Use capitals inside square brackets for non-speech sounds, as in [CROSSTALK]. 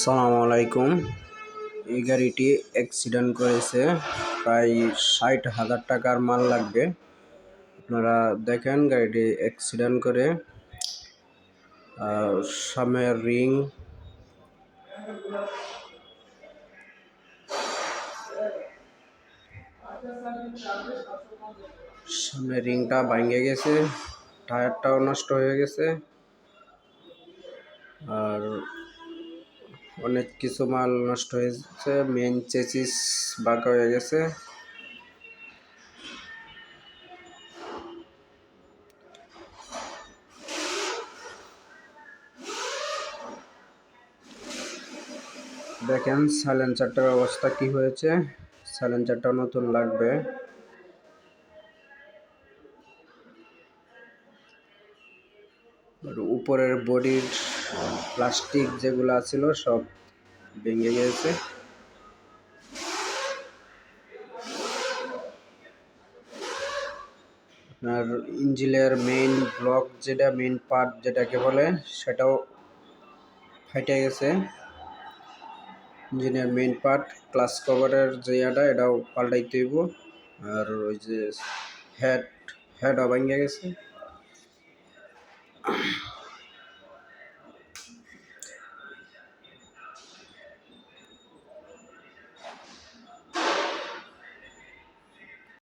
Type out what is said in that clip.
সালাম আলাইকুম। এই গাড়িটি অ্যাক্সিডেন্ট করেছে। প্রায় ষাট হাজার টাকার মাল লাগবে। আপনারা দেখেন গাড়িটি অ্যাক্সিডেন্ট করে। সামনের রিং সামনে রিংটা ভাঙে গেছে। টায়ারটাও নষ্ট হয়ে গেছে। আর অনেক কিছু মাল নষ্ট হয়েছে মেন চেচিস বাঁকা হয়ে গেছে। দেখেন সাইলেন্সারটার অবস্থা কি হয়েছে? সাইলেন্সারটা নতুন লাগবে। উপরের বডির প্লাস্টিক যেগুলো ছিল সব ভেঙে গেছে। আপনার ইঞ্জিনের মেইন ব্লক যেটা মেইন পার্ট যেটাকে বলে, সেটাও ফাইটে গেছে। ইঞ্জিনের মেইন পার্ট ক্লাস কভারের যে ইয়াটা, এটাও পাল্টাইতে হইব। আর ওই যে হেড হেডও ভেঙে গেছে। Thank [CLEARS THROAT] you.